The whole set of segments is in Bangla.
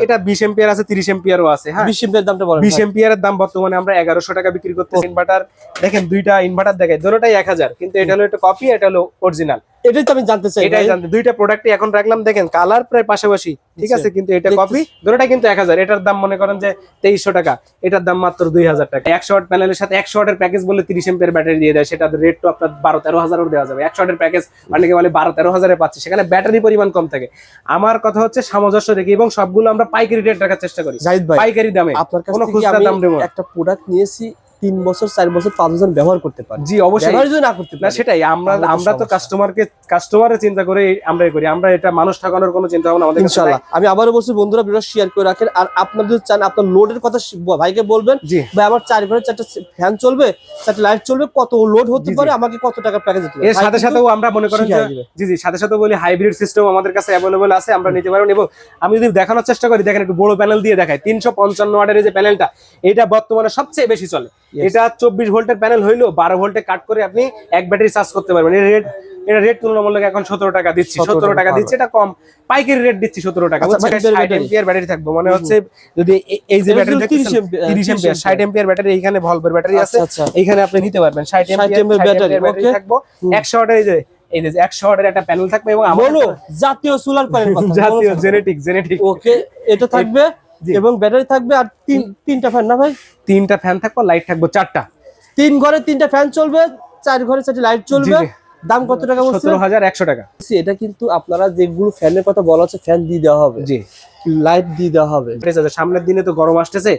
এটা বিশ এম্পিয়ার আছে তিরিশ এম্পিয়ারও আছে হ্যাঁ? বিশ এম্পিয়ার দামটা বলেন বিশ এম্পিয়ারের দাম বর্তমানে আমরা এগারোশো টাকা বিক্রি করতেছি। ইনভার্টার দেখেন দুইটা ইনভার্টার দেখায় দুটোটাই এক হাজার কিন্তু এটা হলো একটা কপি এটা হলো অরিজিনাল এটাই তো আমি জানতে চাই এটাই জানতে দুইটা প্রোডাক্টই এখন রাখলাম দেখেন কালার প্রায় পাশাপাশি ঠিক আছে? কিন্তু এটা। কপি দুটোটা কিন্তু এক হাজার। এটার দাম মনে করেন যে তেইশশো টাকা এটার দাম মাত্র দুই হাজার টাকা। একশো ওয়াট প্যানেলের সাথে একশো ওয়াটের প্যাকেজ বলে তিরিশ এম্পিয়ার ব্যাটারি দিয়ে দেয় সেটা রেট তো আপনার বারো তেরো হাজারও দেওয়া যাবে। একশো ওয়াটের প্যাকেজ অনেকে বলে বারো তেরো হাজারে পাচ্ছে সেখানে ব্যাটারি পরিমাণ কম থাকে। আমার কথা হচ্ছে সামঞ্জস্য রেখে এবং সবগুলো আমরা পাইকারি রেট রাখার চেষ্টা করি। পাইকারি দামে আপনার কাছ কোনো খুচরা দাম দেবো একটা প্রোডাক্ট নিয়েছি তিন বছর চার বছর পাঁচ বছর ব্যবহার করতে পারি। জি অবশ্যই। ব্যবহার না করতে না সেটাই। আমরা আমরা তো। কাস্টমারকে কাস্টমারের চিন্তা করে আমরা করি। আমরা এটা মানুষ ঠকানোর কোনো চিন্তা ভাবনা আমাদের কাছে ইনশাল্লাহ আমি আবারও বলছি বন্ধুরা ভিডিও শেয়ার করে রাখেন। আর আপনারা যদি চান আপনার লোডের কথা ভাইকে বলবেন জি। ভাই আমার চার ঘরে চারটা ফ্যান চলবে চারটা লাইট চলবে কত লোড হতে। পারে আমাকে কত টাকা প্যাকেজ দিতে এর সাথে সাথেও আমরা মনে করেন। জি জি সাথে সাথে বলি হাইব্রিড সিস্টেম আমাদের কাছে অ্যাভেলেবল আছে আমরা নিতে পারব। এবং আমি যদি দেখানোর চেষ্টা করি দেখেন একটু বড় প্যানেল দিয়ে দেখাই। তিনশো পঞ্চান্ন ওয়াটের যে প্যানেলটা এটা বর্তমানে সবচেয়ে বেশি চলে. এটা চব্বিশ ভোল্টের প্যানেল হইল বারো ভোল্টে কাট করে আপনি এক ব্যাটারি চার্জ করতে পারবেন। এর রেট এটা রেট তুলনামূলক এখন সতেরো টাকা দিচ্ছি। সতেরো টাকা। দিচ্ছি এটা কম। পাইকারি রেট দিচ্ছি সতেরো টাকা। আচ্ছা? এম্পিয়ার ব্যাটারি থাকবে। মনে হচ্ছে যদি এই যে ব্যাটারি হলো 30 ampere, তিরিশ এম্পিয়ার ষাট এম্পিয়ার ব্যাটারি এইখানে ভলভের ব্যাটারি আছে আচ্ছা আচ্ছা। এইখানে আপনি নিতে পারবেন। ষাট 60 এম্পিয়ার ব্যাটারি থাকব। একশো এই যে এই যে একশো ওয়াটের একটা প্যানেল থাকবে এবং জাতীয় সোলার প্যানেল জাতীয় জেনেটিক জেনেটিক ওকে এটা থাকবে। এবং ব্যাটারি থাকবে আর তিন তিনটা ফ্যান না ভাই? তিনটা ফ্যান থাকবে লাইট থাকবে চারটা। তিন ঘরে তিনটা ফ্যান চলবে চার ঘরে চারটি লাইট চলবে। দাম কত টাকা সতেরো হাজার একশো টাকা। এটা কিন্তু আপনারা যেগুলো ফ্যানের কথা বলা আছে ফ্যান দিয়ে দেওয়া হবে। জি। লাইট দিয়ে দেওয়া হবে। ঠিক আছে সামনের দিনে তো গরম আসতেছে।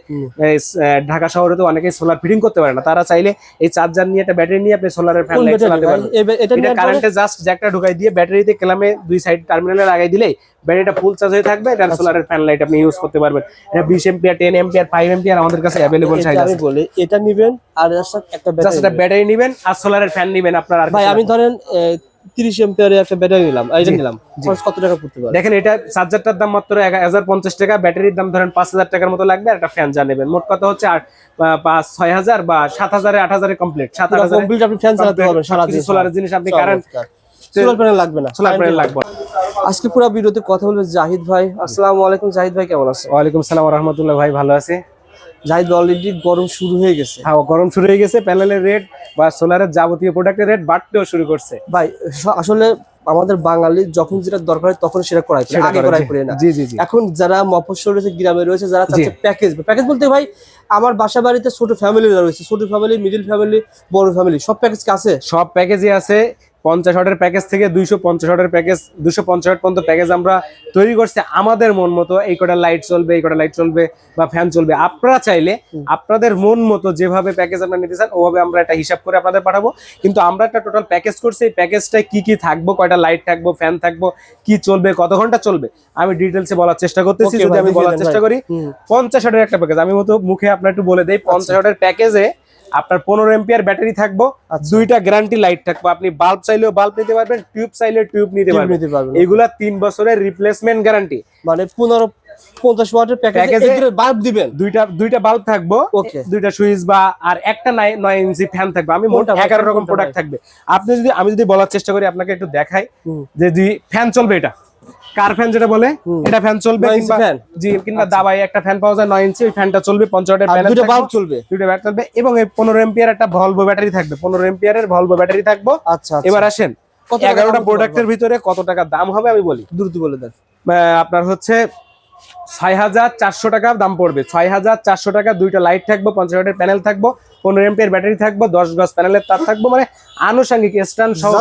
ঢাকা শহরে তো অনেকে সোলার ফিটিং করতে পারে না। তারা চাইলে এই চার্জার নিয়ে একটা ব্যাটারি নিয়ে আপনি সোলারের ফ্যান লাইট চালাতে এ- এটা কারেন্টে জাস্ট জ্যাকটা ঢুকাই দিয়ে ব্যাটারিতে ক্লামে দুই সাইড টার্মিনালে লাগাই দিলেই ব্যাটারিটা ফুল চার্জ হয়ে থাকবে। এটা সোলারের ফ্যান লাইট আপনি ইউজ করতে পারবেন। এটা বিশ ampere ten ampere five ampere আমাদের কাছে সাইজ আমি আছে। বলি এটা নিবেন আর সাথে একটা জাস্ট ব্যাটারি একটা ব্যাটারি নিবেন আর সোলারের ফ্যান নিবেন আপনার আর ভাই আমি ধরেন তিরিশ এম্পিয়ারের একটা ব্যাটারি নিলাম এটা নিলাম খরচ কত টাকা পড়তে পারে? দেখেন এটা চার্জারটার দাম মাত্র এক হাজার পঞ্চাশ টাকা ব্যাটারির দাম ধরেন পাঁচ হাজার টাকার মতো লাগবে আর একটা ফ্যান যা নেবেন। মোট কথা হচ্ছে আট বা- পাঁচ ছয় হাজার বা সাত হাজারে আট হাজারে কমপ্লিট সাত আট হাজার কমপ্লিট আপনি ফ্যান চালাতে পারবেন সারা দিন। সোলারের জিনিস আপনি কারেন্ট সোলার প্যানেল লাগবে না। সোলার প্যানেল লাগবে আজকে পুরো ভিডিওতে কথা বলবে জাহিদ ভাই। আসসালামু আলাইকুম জাহিদ ভাই কেমন আছেন? ওয়ালাইকুম সালাম রহমতুল্লাহ ভাই ভালো আছে। জাহিদ অলরেডি গরম শুরু হয়ে গেছে। হ্যাঁ গরম শুরু হয়ে গেছে প্যানেলের রেট বা সোলারের যাবতীয় প্রোডাক্টের রেট বাড়তেও শুরু করছে। ভাই আসলে আমাদের বাঙালি যখন যেটা দরকার হয় তখন সেটা করাই আগে করাই। জি। করে না। এখন যারা মফস্বল রয়েছে গ্রামে রয়েছে যারা চাচ্ছে প্যাকেজ প্যাকেজ বলতে ভাই আমার বাসা বাড়িতে ছোট ফ্যামিলি রয়েছে ছোট ফ্যামিলি মিডিল ফ্যামিলি বড় ফ্যামিলি সব প্যাকেজ আছে? সব প্যাকেজই আছে পঞ্চাশ ওয়াটের প্যাকেজ থেকে দুইশো পঞ্চাশ ওয়াটের প্যাকেজ দুশো পঞ্চাশ ওয়াট পর্যন্ত প্যাকেজ আমরা তৈরি করছি আমাদের মন মতো। এই কটা লাইট চলবে এই কটা লাইট চলবে বা ফ্যান চলবে। আপনারা চাইলে আপনাদের মন মতো যেভাবে প্যাকেজ আপনারা নিতে চান ওভাবে আমরা একটা হিসাব করে আপনাদের পাঠাবো। কিন্তু আমরা একটা টোটাল প্যাকেজ করছি এই প্যাকেজটায় কি কি থাকব কয়টা লাইট থাকব ফ্যান থাকব কি চলবে কত ঘণ্টা চলবে আমি ডিটেলসে বলার চেষ্টা করতেছি যদি আমি বলার চেষ্টা করি পঞ্চাশ ওয়াটের একটা প্যাকেজ আমি মতো মুখে আপনার একটু বলে দেই পঞ্চাশ ওয়াটের প্যাকেজে আপনার পনেরো এম্পিয়ার ব্যাটারি থাকব আচ্ছা। দুইটা গ্যারান্টি লাইট থাকব। আপনি বাল্ব চাইলেও বাল্ব নিতে পারবেন টিউব চাইলে টিউব নিতে পারবেন। এগুলা তিন বছরের রিপ্লেসমেন্ট গ্যারান্টি মানে পনেরো পঞ্চাশ ওয়াটের প্যাকেজ বাল্ব দিবেন? দুইটা দুইটা বাল্ব থাকব দুইটা সুইচ বা আর একটা নয় ইঞ্চি ফ্যান থাকবে। আমি মোট এগারো রকম প্রোডাক্ট থাকবে। আপনি যদি আমি যদি বলার চেষ্টা করি আপনাকে একটু দেখাই। যে ফ্যান চলবে এটা। কার ফ্যান যেটা বলে? এটা ফ্যান চলবে কিংবা জি কিংবা দাবাই একটা ফ্যান পাওয়া যায় ইঞ্চি ওই ফ্যানটা চলবে পঞ্চাশ ওয়াটের প্যানেল দুটো বাল্ব চলবে। ব্যাটারি থাকবে এবং এই একটা ভলভো ব্যাটারি থাকবে। এম্পিয়ারের ভলভো ব্যাটারি থাকব। আচ্ছা। এবার আসেন কত প্রোডাক্টের ভিতরে কত টাকা দাম হবে আমি বলি। দ্রুত বলে দেন। আপনার হচ্ছে ছয় হাজার চারশো টাকা দাম পড়বে। ছয় হাজার চারশো টাকা দুইটা লাইট থাকব পঞ্চাশ ওয়াটের প্যানেল থাকব পনেরো এম্পিয়ার ব্যাটারি থাকব দশ গজ প্যানেলের তার থাকব মানে আনুষঙ্গিক স্ট্যান্ড সহ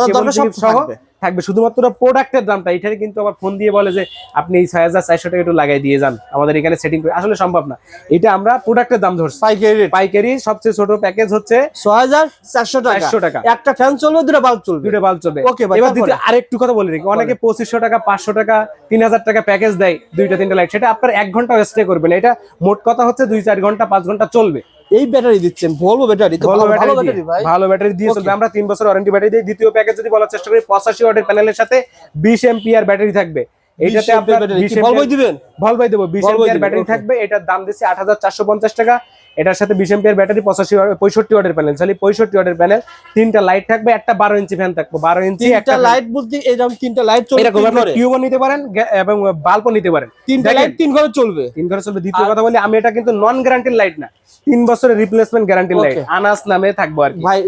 সহ থাকবে। শুধুমাত্র প্রোডাক্টের দামটা এখানে কিন্তু আবার ফোন দিয়ে বলে যে আপনি এই ছয় হাজার চারশো টাকা একটু লাগাই দিয়ে যান। আমাদের এখানে সেটিং করে আসলে সম্ভব না। এটা আমরা প্রোডাক্টের দাম ধরছি। পাইকারি পাইকারি সবচেয়ে ছোট প্যাকেজ হচ্ছে ছয় হাজার চারশো টাকা। চারশো টাকা। একটা ফ্যান চলবে দুটো বাল্ব চলবে। দুটো বাল্ব চলবে। ওকে এবার? দ্বিতীয় আরেকটু কথা বলে রেখি। অনেকে পঁচিশশো টাকা পাঁচশো টাকা তিন হাজার টাকা প্যাকেজ দেয় দুইটা তিনটা লাইট সেটা আপনার এক ঘণ্টা স্টে করবে না। এটা মোট কথা হচ্ছে দুই চার ঘণ্টা পাঁচ ঘণ্টা চলবে। এই ব্যাটারি দিচ্ছেন ভলভো ব্যাটারি তো ভালো ব্যাটারি ভাই? ভালো ব্যাটারি দিয়ে চলবে। আমরা 3 বছর ওয়ারেন্টি ব্যাটারি দিই। দ্বিতীয় প্যাকেজ যদি বলার চেষ্টা করি পঁচাশি ওয়াটের প্যানেলের সাথে 20 এমপিআর ব্যাটারি থাকবে। এইটাতে আপনি আপনার 20 কি ভলভোই দিবেন? ভলভাই দেবো বিশ Volvo ব্যাটারি থাকবে এটার দাম দিচ্ছি আট হাজার চারশো পঞ্চাশ টাকা। এটার সাথে বিশ এম্পিয়ার ব্যাটারি পঁচাশি পঁয়ষট্টি ওয়াটের প্যানেল তাহলে পঁয়ষট্টি ওয়াটের প্যানেল তিনটা লাইট থাকবে একটা বারো ইঞ্চি ফ্যান থাকবে বারো ইঞ্চি একটা লাইট বলতে এরকম তিনটা লাইট চলবে এরকম তিন আপনি টিউবও নিতে পারেন এবং বাল্বও নিতে পারেন। তিনটা লাইট তিন ঘরে চলবে। তিন ঘরে চলবে। দ্বিতীয় কথা বলি আমি এটা কিন্তু নন গ্যারান্টির লাইট না। তিন বছরের রিপ্লেসমেন্ট গ্যারান্টির লাইট. আনাস নামে থাকব আর ভাই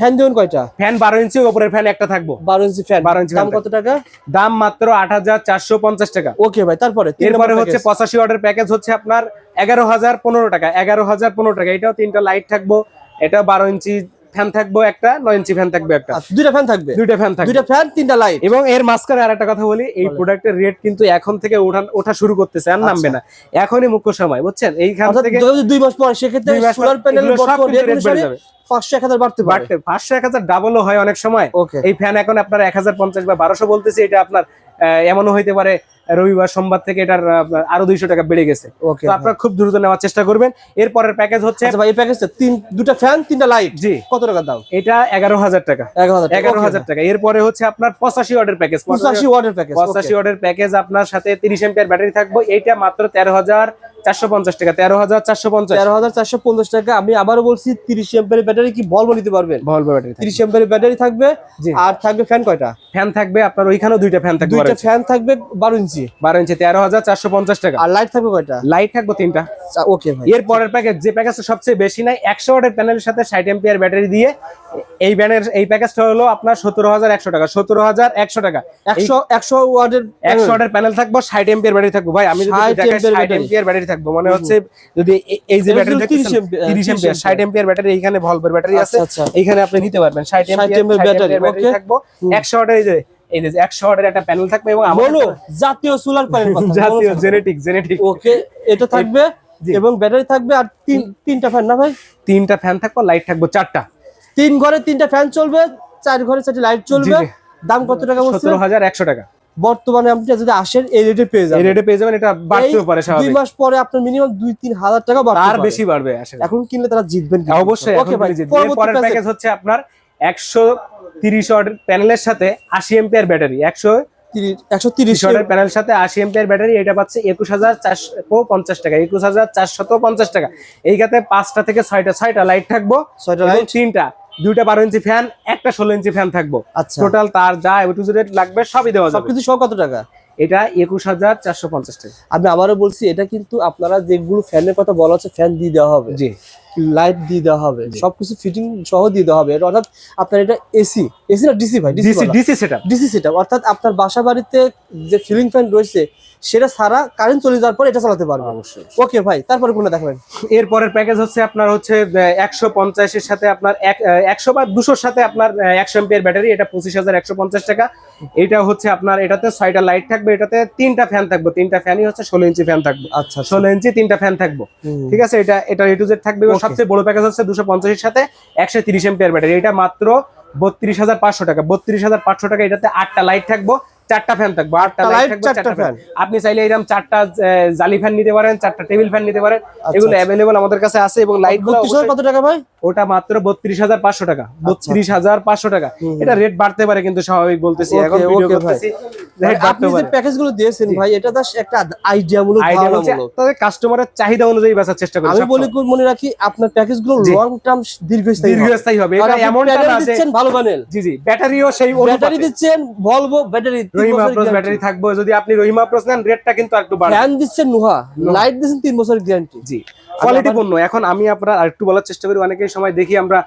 ফ্যান দেবেন কয়টা? ফ্যান বারো ইঞ্চি ওপরের ফ্যান একটা থাকব। বারো ইঞ্চি ফ্যান 12 ইঞ্চি দাম কত টাকা? দাম মাত্র আট হাজার চারশো পঞ্চাশ টাকা। ওকে ভাই তারপরে এরপরে নম্বর হচ্ছে পঁচাশি অর্ডার প্যাকেজ হচ্ছে আপনার এগারো হাজার পনেরো টাকা। এগারো হাজার পনেরো টাকা। এটাও তিনটা লাইট থাকব। এটা বারো ইঞ্চি ফ্যান থাকব একটা নয় ইঞ্চি ফ্যান থাকবে একটা। আচ্ছা, দুইটা ফ্যান থাকবে? দুইটা ফ্যান থাকবে। দুইটা ফ্যান তিনটা লাইট এবং এর মাঝখানে আর একটা কথা বলি এই প্রোডাক্টের রেট কিন্তু এখন থেকে ওঠা ওঠা শুরু করতেছে আর নামবে না। এখনই মুখ্য সময় বুঝছেন? এইখান থেকে দুই মাস পর সেক্ষেত্রে সোলার প্যানেল বেড়ে যাবে। পাঁচশো এক হাজার বাড়তে পারে। পাঁচশো এক হাজার ডাবলও হয় অনেক সময়। এই ফ্যান এখন আপনার এক হাজার পঞ্চাশ বা বারোশো বলতেছে এটা আপনার এমনও হইতে পারে রবিবার সোমবার থেকে এটার আরও দুইশো টাকা বেড়ে গেছে। তো আপনার খুব দ্রুত নেওয়ার চেষ্টা করবেন। এরপরের প্যাকেজ হচ্ছে আচ্ছা এই প্যাকেজটা তিন দুটা ফ্যান তিনটা লাইট জি। কত টাকা দাম? এটা এগারো হাজার টাকা। এগারো হাজার টাকা এরপরে হচ্ছে আপনার পঁচাশি অর্ডার প্যাকেজ পঁচাশি ওয়ার্ডের প্যাকেজ পঁচাশি অর্ডার প্যাকেজ আপনার সাথে তিরিশ এম্পিয়ার ব্যাটারি থাকবে। এটা মাত্র তেরো হাজার চারশো পঞ্চাশ টাকা তেরো হাজার চারশো পঞ্চাশ। তেরো হাজার চারশো পঞ্চাশ টাকা। আমি আবারও বলছি তিরিশ এম্পের ব্যাটারি কি ভলভো নিতে পারবেন? ভলভো ব্যাটারি তিরিশ এম্পের ব্যাটারি থাকবে। আর থাকবে ফ্যান কয়টা? ফ্যান থাকবে আপনার ওইখানেও দুইটা ফ্যান থাকবে দুইটা ফ্যান থাকবে বারো ইঞ্চি। বারো ইঞ্চি তেরো হাজার চারশো পঞ্চাশ টাকা। আর লাইট থাকবে কয়টা? লাইট থাকবে তিনটা। ওকে ভাই। এর পরের প্যাকেজ যে প্যাকেজটা সবচেয়ে বেশি নাই একশো ওয়াটের প্যানেলের সাথে ষাট এম্পিয়ার ব্যাটারি দিয়ে এই ব্যানের এই প্যাকেজটা হলো আপনার সতেরো হাজার একশো টাকা সতেরো হাজার একশো টাকা। একশো একশো ওয়াটের একশো ওয়াটের প্যানেল থাকব ষাট এম্পিয়ার ব্যাটারি থাকব। ভাই আমি যদি 60 দেখাই ampere ষাট। এম্পিয়ার ব্যাটারি থাকব। মানে হচ্ছে যদি এই যে ব্যাটারি হলো 30 ampere, তিরিশ 30 এম্পিয়ার ষাট এম্পিয়ার ব্যাটারি এইখানে ভলভের ব্যাটারি আছে আচ্ছা, আচ্ছা। এইখানে আপনি নিতে পারবেন। ষাট 60 এম্পিয়ার ব্যাটারি থাকব। একশো ওয়াটের এই যে এই যে ওয়াটের একটা প্যানেল থাকবে এবং জাতীয় সোলার প্যানেল জাতীয় জেনেটিক জেনেটিক ওকে এটা থাকবে। এবং ব্যাটারি থাকবে আর তিন তিনটা ফ্যান না ভাই? তিনটা ফ্যান থাকব লাইট থাকব চারটা। তিন ঘরে তিনটা ফ্যান চলবে চার ঘরে চারটি লাইট চলবে। দাম কত টাকা সতেরো হাজার একশো টাকা। বর্তমানে আপনি যদি আসেন এই রেটে পেয়ে যাবেন। এই রেটে পেয়ে যাবেন এটা বাড়তেও পারে দুই মাস পরে আপনার মিনিমাম দুই তিন হাজার টাকা বাড়তে আর বেশি বাড়বে আসলে। এখন কিনলে তারা জিতবেন। অবশ্যই ওকে ভাই পরের প্যাকেজ হচ্ছে আপনার একশো তিরিশ অর্ডার প্যানেলের সাথে আশি এম্পিয়ার ব্যাটারি একশো একশো তিরিশ সাথে আশি ব্যাটারি এটা পাচ্ছে একুশ হাজার চারশো পঞ্চাশ টাকা একুশ হাজার চারশত পঞ্চাশ টাকা। এইখানে পাঁচটা থেকে ছয়টা ছয়টা লাইট থাকব ছয়টা লাইট তিনটা দুইটা বারো ইঞ্চি ফ্যান একটা ষোলো ইঞ্চি ফ্যান থাকব। আচ্ছা। টোটাল তার যা টু রেট লাগবে সবই দেওয়া যাবে। সবকিছু সহ কত টাকা? এটা একুশ হাজার চারশো পঞ্চাশ টাকা। আমি আবারও বলছি এটা কিন্তু আপনারা যেগুলো ফ্যানের কথা বলা হচ্ছে ফ্যান দিয়ে দেওয়া হবে। জি। লাইট দিয়ে দেওয়া হবে। সবকিছু ফিটিং সহ দিয়ে দেওয়া হবে। অর্থাৎ আপনার এটা এসি এসি না ডিসি ভাই? ডিসি ডিসি সেটা ডিসি সেটা অর্থাৎ আপনার বাসা বাড়িতে যে সিলিং ফ্যান রয়েছে সেটা সারা কারেন্ট চলে যাওয়ার পর এটা চালাতে পারবে। অবশ্যই। ওকে ভাই তারপরে কোনটা দেখাবেন? এরপরের প্যাকেজ হচ্ছে আপনার হচ্ছে একশো পঞ্চাশের সাথে আপনার একশো বা দুশোর সাথে আপনার একশো এম্পিয়ার ব্যাটারি এটা পঁচিশ হাজার একশো পঞ্চাশ টাকা। এটা হচ্ছে আপনার এটাতে ছয়টা লাইট থাকবে এটাতে তিনটা ফ্যান থাকবে। তিনটা ফ্যানই হচ্ছে ষোলো ইঞ্চি ফ্যান থাকবে। আচ্ছা ষোলো ইঞ্চি তিনটা ফ্যান থাকব। ঠিক আছে? এটা এটা এ টু জেড থাকবে. সবচেয়ে বড় প্যাকেজ হচ্ছে দুশো পঞ্চাশের সাথে একশো তিরিশ এম্পিয়ার ব্যাটারি এটা মাত্র বত্রিশ হাজার পাঁচশো টাকা। বত্রিশ হাজার পাঁচশো টাকা এটাতে আটটা লাইট থাকব চারটা ফ্যান থাকব আটটা লাইট থাকবে চারটা ফ্যান আপনি চাইলে এরকম চারটা জালি ফ্যান নিতে পারেন চারটা টেবিল ফ্যান নিতে পারেন। এগুলো অ্যাভেলেবল আমাদের কাছে আছে এবং লাইট কত টাকা ভাই? ওটা মাত্র বত্রিশ হাজার পাঁচশো টাকা। বত্রিশ হাজার পাঁচশো টাকা। এটা রেট বাড়তে পারে কিন্তু স্বাভাবিক বলতেছি এখন ভিডিও করতেছি আপনি যে প্যাকেজগুলো দিয়েছেন ভাই এটা একটা আইডিয়া মূলক আইডিয়া ধারণা তবে কাস্টমারের চাহিদা অনুযায়ী বেচার চেষ্টা করি আমি বলি মনে রাখি আপনার প্যাকেজগুলো লং টার্ম দীর্ঘস্থায়ী হবে। দীর্ঘস্থায়ী হবে। এটা আপনি না দিচ্ছেন ভালো প্যানেল জি জি ব্যাটারিও সেই ব্যাটারি দিচ্ছেন ভলভো ব্যাটারি রহিমা প্রোস ব্যাটারি থাকবে। যদি আপনি রহিমা প্রোস নেন রেটটা কিন্তু একটু বাড়বে। ফ্যান দিচ্ছেন নুহা লাইট দিচ্ছেন তিন বছরের গ্যারান্টি জি। কোয়ালিটি পণ্য। এখন আমি আপনার আরেকটু বলার চেষ্টা করি অনেকেই সময় দেখি আমরা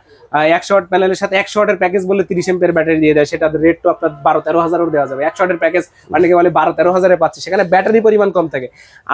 একশো ওয়াট প্যানেলের সাথে একশো ওয়াটের প্যাকেজ বলে তিরিশ এম্পের ব্যাটারি দিয়ে দেয় সেটা রেট তো আপনার বারো তেরো হাজারও দেওয়া যাবে। একশো ওয়াটের প্যাকেজ অনেকে বলে বারো তেরো হাজারে পাচ্ছে সেখানে ব্যাটারি পরিমাণ কম থাকে।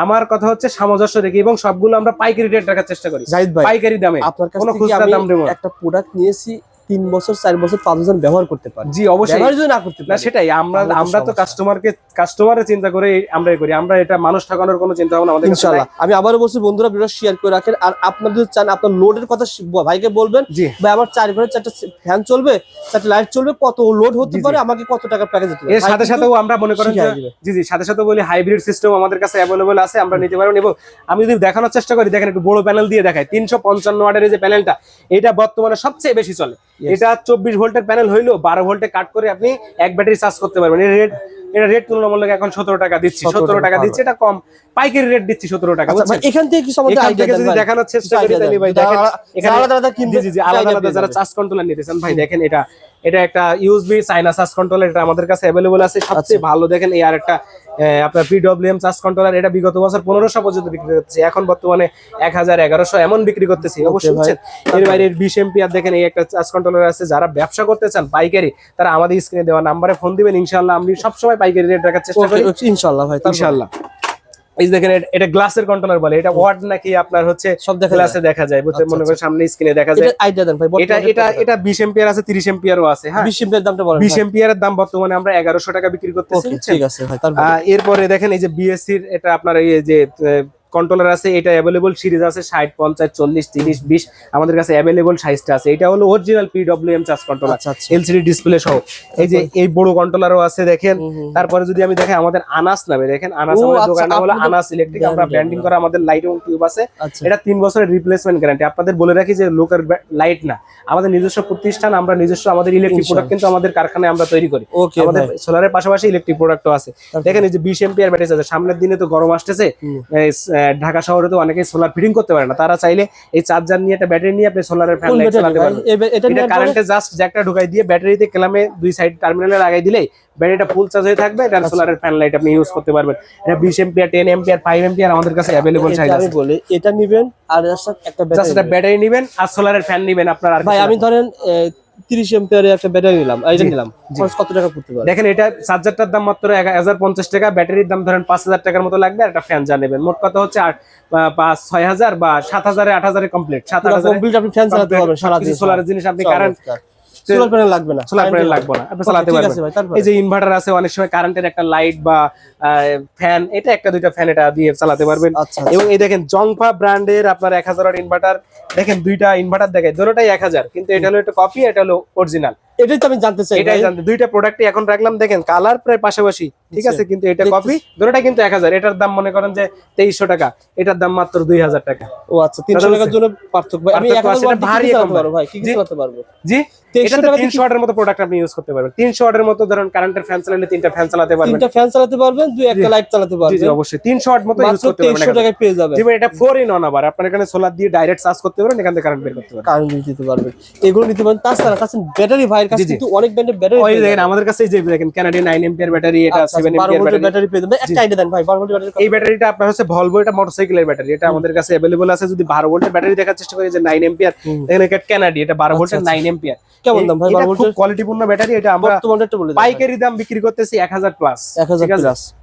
আমার কথা হচ্ছে সামঞ্জস্য দেখি এবং সবগুলো আমরা পাইকারি রেট রাখার চেষ্টা করি। পাইকারি দামে। আপনার কোনো খুচরা দাম একটা প্রোডাক্ট নিয়েছি তিন বছর চার বছর পাঁচ বছর ব্যবহার করতে পারে। জি অবশ্যই। ব্যবহার যদি না করতে না সেটাই আমরা আমরা তো। কাস্টমারকে কাস্টমারের চিন্তা করে আমরা করি। আমরা এটা মানুষ ঠকানোর কোনো চিন্তা ভাবনা আমাদের ইনশাআল্লাহ আমি আবারও বলছি বন্ধুরা ভিডিও শেয়ার করে রাখেন। আর আপনারা যদি চান আপনার লোডের কথা ভাইকে বলবেন জি। ভাই আমার চার ঘরে চারটা ফ্যান চলবে চারটা লাইট চলবে কত লোড হতে। পারে? আমাকে কত টাকা প্যাকেজ দিতে এর সাথে সাথেও আমরা মনে করেন যে জি জি সাথে সাথে বলি হাইব্রিড সিস্টেম আমাদের কাছে অ্যাভেলেবল আছে আমরা নিতে পারব। এবং আমি যদি দেখানোর চেষ্টা করি দেখেন একটু বড় প্যানেল দিয়ে দেখাই তিনশো পঞ্চান্ন ওয়াটের যে প্যানেলটা এটা বর্তমানে সবচেয়ে বেশি চলে. এটা চব্বিশ ভোল্টের প্যানেল হইল বারো ভোল্টে কাট করে আপনি এক ব্যাটারি চার্জ করতে পারবেন। এর রেট এটা রেট তুলনামূলক এখন সতেরো টাকা দিচ্ছি 17 সতেরো টাকা দিচ্ছি এটা কম। পাইকারি রেট দিচ্ছি সতেরো টাকা আচ্ছা, ভাই, এখান থেকে কিছু যদি দেখানোর চেষ্টা করি তাহলে ভাই দেখেন আলাদা- আলাদা যারা। চার্জ কন্ট্রোলার নিতেছেন ভাই দেখেন এটা। এটা একটা ইউএসবি সাইনা চার্জ কন্ট্রোলার এটা আমাদের কাছে অ্যাভেলেবল আছে। সবচেয়ে আচ্ছা। ভালো দেখেন এই আর একটা আপনার পিডব্লিউএম চার্জ কন্ট্রোলার এটা বিগত বছর পনেরোশো পর্যন্ত বিক্রি করতেছি এখন বর্তমানে এক হাজার এগারোশো এমন বিক্রি করতেছি। অবশ্যই। বুঝছেন? এর বাইরে বিশ এমপিআর দেখেন এই একটা চার্জ কন্ট্রোলার আছে। যারা ব্যবসা করতে চান পাইকারি তারা আমাদের স্ক্রিনে দেওয়া নাম্বারে ফোন দিবেন। ইনশাল্লাহ আমি সবসময় পাইকারি রেট রাখার চেষ্টা করি। ইনশাআল্লাহ ভাই ইনশাল্লাহ এই দেখেন এটা- এটা গ্লাসের কন্ট্রোলার বলে এটা ওয়ার্ড নাকি আপনার হচ্ছে সব দেখা গ্লাসে দেখা যায় বুঝতে আচ্ছা, মনে করেন সামনে স্ক্রিনে দেখা যায়। এটা আইডিয়া দেন ভাই এটা আছে তিরিশ এমপিআরও আছে হ্যাঁ? দামটা বলেন। দাম বর্তমানে আমরা এগারোশো টাকা বিক্রি করতেছি ঠিক আছে ভাই তারপর আহ, এরপরে দেখেন এই যে বিএসসির এটা আপনার এই যে কন্ট্রোলার আছে এটা অ্যাভেলেবল সিরিজ আছে ষাট পঞ্চাশ চল্লিশ তিরিশ বিশ। আমাদের কাছে অ্যাভেলেবল সাইজটা আছে। এটা হলো অরিজিনাল পিডব্লিউএম চার্জ কন্ট্রোলার আচ্ছা আচ্ছা। এলসিডি ডিসপ্লে সহ। এই যে এই বড় কন্ট্রোলারও আছে দেখেন। তারপরে যদি আমি দেখেন আমাদের আনাস নামে দেখেন আনাস আমাদের আচ্ছা, দোকানটা হলো আনাস ইলেকট্রিক আমরা ব্র্যান্ডিং করা আমাদের লাইট এবং টিউব আছে। আচ্ছা। এটা তিন বছরের রিপ্লেসমেন্ট গ্যারান্টি আপনাদের বলে রাখি যে লোকের লাইট না। আমাদের নিজস্ব প্রতিষ্ঠান আমরা নিজস্ব আমাদের ইলেকট্রিক প্রোডাক্ট কিন্তু আমাদের কারখানায় আমরা তৈরি করি। আমাদের সোলারের পাশাপাশি ইলেকট্রিক প্রোডাক্টও আছে। দেখেন এই যে বিশ এমপিআর ব্যাটারি আছে। সামনের দিনে তো গরম আসতেছে। ঢাকা শহরে তো অনেকে সোলার ফিটিং করতে পারে না। তারা চাইলে এই চার্জার নিয়ে একটা ব্যাটারি নিয়ে আপনি সোলারের ফ্যান লাইট চালাতে পারবেন। এবার এটা কারেন্টে জাস্ট জ্যাকটা ঢুকাই দিয়ে ব্যাটারিতে ক্লামে দুই সাইড টার্মিনালে লাগাই দিলেই ব্যাটারিটা ফুল চার্জ হয়ে থাকবে আচ্ছা। এটা সোলারের ফ্যান লাইট আপনি ইউজ করতে পারবেন। এটা বিশ ampere ten ampere five ampere আমাদের কাছে অ্যাভেলেবল এটা সাইজ আমি আছে। বলি এটা নিবেন আর জাস্ট একটা ব্যাটারি নেবেন। আর সোলারের ফ্যান নেবেন আপনার আর ভাই আমি ধরেন তিরিশ এম্পিয়ারে একটা ব্যাটারি নিলাম এই নিলাম খরচ কত টাকা পড়তে পারে? দেখেন এটা চার্জারটার দাম মাত্র এক হাজার পঞ্চাশ টাকা ব্যাটারির দাম ধরেন পাঁচ হাজার টাকার মতো লাগবে আর একটা ফ্যান যা নেবেন। মোট কথা হচ্ছে আর পাঁচ ছয় হাজার বা সাত হাজারে আট হাজারে কমপ্লিট সাত হাজার কমপ্লিট আপনি ফ্যান চালাতে পারবেন সারা দিন জিনিস আপনি কারেন্ট সোলার প্যানেল লাগবে না। সোলার প্যানেল লাগবে না। আপনি চালাতে পারবেন। এই যে ইনভার্টার আছে অনেক সময় কারেন্টের একটা লাইট বা ফ্যান এটা একটা দুইটা ফ্যান এটা দিয়ে চালাতে পারবেন। আচ্ছা এবং এই দেখেন জংফা ব্র্যান্ডের আপনার এক হাজার ইনভার্টার দেখেন দুইটা ইনভার্টার দেখেন দুটোটাই এক হাজার। কিন্তু এটা হলো একটা কপি এটা হলো অরিজিনাল এটাই তো আমি জানতে চাই এটাই জানতে দুইটা প্রোডাক্টই এখন রাখলাম দেখেন কালার প্রায় পাশাপাশি ঠিক আছে? কিন্তু এটা কপি দুটোটাই কিন্তু এক হাজার এটার দাম মনে করেন যে তেইশশো টাকা এটার দাম মাত্র দুই হাজার টাকা। ও আচ্ছা তিনশো দাদা টাকার জন্য পার্থক্য। ভাই আমি ভারী চালাতে পারব ভাই কি। চালাতে পারব? জি? তেইশশো এটা টাকা দিয়ে তিনশো ওয়াটের মতো প্রোডাক্ট আপনি ইউজ করতে পারবেন। তিনশো ওয়াটের মতো ধরুন কারেন্টের ফ্যান চালালে তিনটা ফ্যান চালাতে পারবেন। তিনটা ফ্যান চালাতে পারবেন দুই একটা লাইট চালাতে জি জি অবশ্যই। তিনশো ওয়াট মতো ইউজ করতে পারবেন তেইশশো টাকায় পেয়ে যাবেন। জি ভাই, এটা ফোর ইন অন আবার আপনার এখানে সোলার দিয়ে ডাইরেক্ট চার্জ করতে পারেন এখান থেকে কারেন্ট বের করতে পারেন কারেন্ট দিতে পারবেন। এগুলো নিতে পারেন তাছাড়া কাছে ব্যাটারি ভাইয়ের কাছে জি, জি। কিন্তু অনেক ব্র্যান্ডের ব্যাটারি ওই দেখেন আমাদের কাছে যে দেখেন ক্যানাডি নাইন এম্পিয়ার ব্যাটারি এটা সেভেন বারো ব্যাটারি ব্যাটারি পেয়ে যাবেন। একটা আইডিয়া দেন ভাই বারো ভোল্টের ব্যাটারি এই ব্যাটারিটা আপনার হচ্ছে ভলভো এটা মোটরসাইকেলের ব্যাটারি এটা আমাদের কাছে অ্যাভেলেবল আছে। যদি বারো ভোল্টের ব্যাটারি দেখার চেষ্টা করি যে নাইন এম্পিয়ার হুম। এখানে ক্যানাডি এটা বারো ভোল্টের আচ্ছা। নাইন কেমন দাম ভাই বারো ভোল্টের কোয়ালিটিপূর্ণ ব্যাটারি এটা আমরা বর্তমান রেটটা বলে পাইকারি দাম বিক্রি করতেছি প্লাস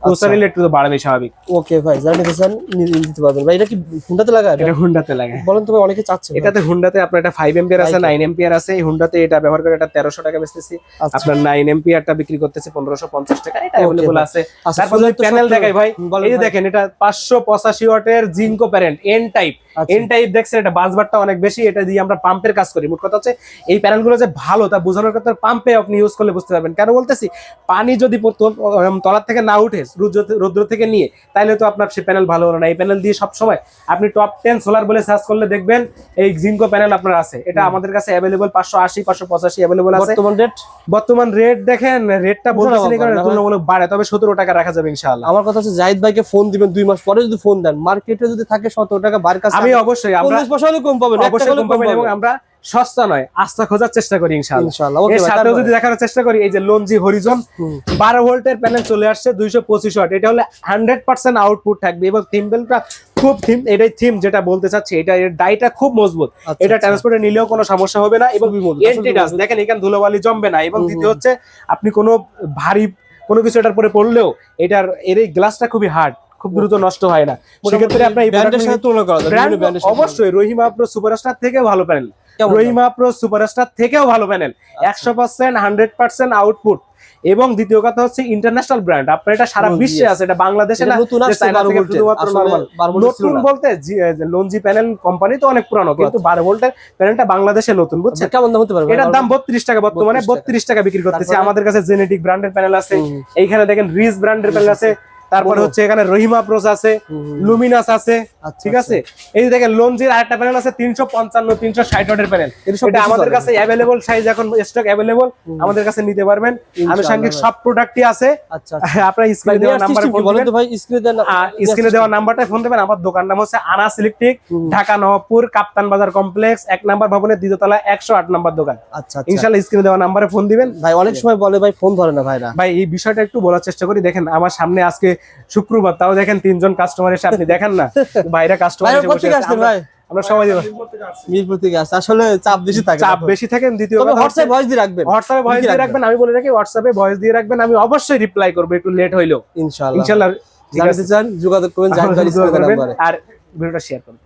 প্লাস একটু তো বাড়বে স্বাভাবিক। ওকে ভাই যারা নিতে চান নিতে পারবেন। ভাই এটা কি হুন্ডাতে লাগা এটা হুন্ডাতে লাগে বলেন তো ভাই অনেকে চাচ্ছে এটাতে হুন্ডাতে আপনার এটা আছে আছে। এই হুন্ডাতে এটা ব্যবহার করে এটা তেরোশো টাকা বেচতেছি। আচ্ছা। আপনার নাইন এম্পিয়ারটা বিক্রি করতেছি পনেরোশো পঞ্চাশ টাকা। এটা অ্যাভেলেবল আছে। আচ্ছা, তারপর প্যানেল দেখাই ভাই এই যে দেখেন এটা পাঁচশো পঁচাশি ওয়াটের Jinko parent N type. N type দেখছেন এটা বাসবারটা অনেক বেশি এটা দিয়ে আমরা পাম্পের কাজ করি। মোট কথা হচ্ছে এই প্যানেলগুলো যে ভালো তা বোঝানোর কথা পাম্পে আপনি ইউজ করলে বুঝতে পারবেন। কেন বলতেছি পানি যদি তলার থেকে না উঠে রুদ্র- থেকে নিয়ে তাহলে তো আপনার সে প্যানেল ভালো হলো না। এই প্যানেল দিয়ে সব সময় আপনি টপ টেন সোলার বলে সার্চ করলে দেখবেন এই জিঙ্কো প্যানেল আপনার আছে। এটা আমাদের কাছে অ্যাভেলেবল পাঁচশো আশি পাঁচশো পঁচাশি অ্যাভেলেবল আছে। বর্তমান রেট বর্তমান রেট দেখেন রেটটা বলতেছেন কারণ তুলনামূলক বাড়ে তবে সতেরো টাকা রাখা যাবে ইনশাআল্লাহ। আমার কথা হচ্ছে জাহিদ ভাইকে ফোন দিবেন দুই মাস পরে যদি ফোন দেন। মার্কেটে যদি থাকে সতেরো টাকা বার কাছে আমি অবশ্যই আমরা পঞ্চাশ পয়সা হলে কম পাবেন অবশ্যই কম পাবেন। এবং আমরা সস্তা নয় আস্থা খোঁজার চেষ্টা করি ইনশাআল্লাহ। ইনশাআল্লাহ এর সাথেও যদি দেখানোর চেষ্টা করি এই যে লঞ্জি হরিজন বারো ভোল্টের প্যানেল চলে আসছে দুইশো পঁচিশ ওয়াট। এটা হলে হান্ড্রেড পার্সেন্ট আউটপুট থাকবে এবং থিমবেলটা খুব থিম এটাই থিম যেটা বলতে চাচ্ছি এটা এর ডাইটা খুব মজবুত। আচ্ছা, এটা আচ্ছা। ট্রান্সপোর্টে নিলেও কোনো সমস্যা হবে না এবং। দেখেন এখানে ধুলোবালি জমবে না এবং দ্বিতীয় হচ্ছে আপনি কোনো ভারী কোনো কিছু এটার পরে পড়লেও এটার এর এই গ্লাসটা খুবই হার্ড খুব দ্রুত নষ্ট হয় না। সেক্ষেত্রে আপনার এই ব্র্যান্ডের সাথে তুলনা করা যায় ব্র্যান্ড বিভিন্ন ব্র্যান্ডের সাথে অবশ্যই রহিমা প্রো সুপারস্টার থেকেও ভালো প্যানেল রহিমা প্রো সুপারস্টার থেকেও ভালো প্যানেল আচ্ছা। একশো পার্সেন্ট হান্ড্রেড পার্সেন্ট আউটপুট এবং দ্বিতীয় কথা হচ্ছে ইন্টারন্যাশনাল ব্র্যান্ড আপনার এটা সারা Oh, বিশ্বে আছে এটা বাংলাদেশে না নতুন আসছে চায়না 12 শুধুমাত্র আসলে normal। 12 ভোল্টের ছিল নতুন বলতে লঞ্জি প্যানেল কোম্পানি তো অনেক পুরানো কিন্তু বারো ভোল্টের প্যানেলটা বাংলাদেশে নতুন বুঝছেন? আচ্ছা, কেমন দাম হতে পারে এটার দাম বত্রিশ টাকা বর্তমানে বত্রিশ টাকা। বিক্রি করতেছে। আমাদের কাছে জেনেটিক ব্র্যান্ডের প্যানেল আছে। এইখানে দেখেন রিজ ব্র্যান্ডের প্যানেল আছে। তারপরে হচ্ছে এখানে রহিমা প্রোস আছে লুমিনাস আছে আচ্ছা, ঠিক আছে? এই যে দেখেন লঞ্জির আরেকটা প্যানেল আছে তিনশো পঞ্চান্ন তিনশো ষাট ওয়াটের প্যানেল এটা আমাদের কাছে অ্যাভেলেবল সাইজ এখন স্টক অ্যাভেলেবল আমাদের কাছে নিতে পারবেন। আনুষঙ্গিক সব প্রোডাক্টই আছে। আচ্ছা আচ্ছা। আপনার স্ক্রিনে দেওয়া নাম্বারে ফোন ভাই স্ক্রিনে দেওয়া নাম্বারটায় ফোন দেবেন। আমার দোকান নাম হচ্ছে আনাস ইলেকট্রিক ঢাকা নবাবপুর কাপ্তান বাজার কমপ্লেক্স এক নাম্বার ভবনের দ্বিতীয়তলা একশো আট নাম্বার দোকান। আচ্ছা আচ্ছা। ইনশাল্লাহ স্ক্রিনে দেওয়া নাম্বারে ফোন দিবেন। ভাই অনেক সময় বলে ভাই ফোন ধরে না ভাইরা। ভাই এই বিষয়টা একটু বলার চেষ্টা করি। দেখেন আমার সামনে আজকে শুক্রবার তাও দেখেন তিনজন কাস্টমার এসে আপনি দেখেন না বাইরে কাস্টমার এসে বসে আমরা- সবাই মিরপুর থেকে আসছে। আসলে চাপ বেশি থাকে চাপ বেশি থাকেন দ্বিতীয় কথা ভয়েস দিয়ে রাখবেন। হোয়াটসঅ্যাপে ভয়েস দিয়ে রাখবেন। আমি বলে রাখি হোয়াটসঅ্যাপে ভয়েস দিয়ে রাখবেন আমি অবশ্যই রিপ্লাই করব একটু লেট হইল ইনশাআল্লাহ। ইনশাল্লাহ জানতে চান যোগাযোগ করবেন নাম্বারে আর ভিডিওটা শেয়ার করবেন।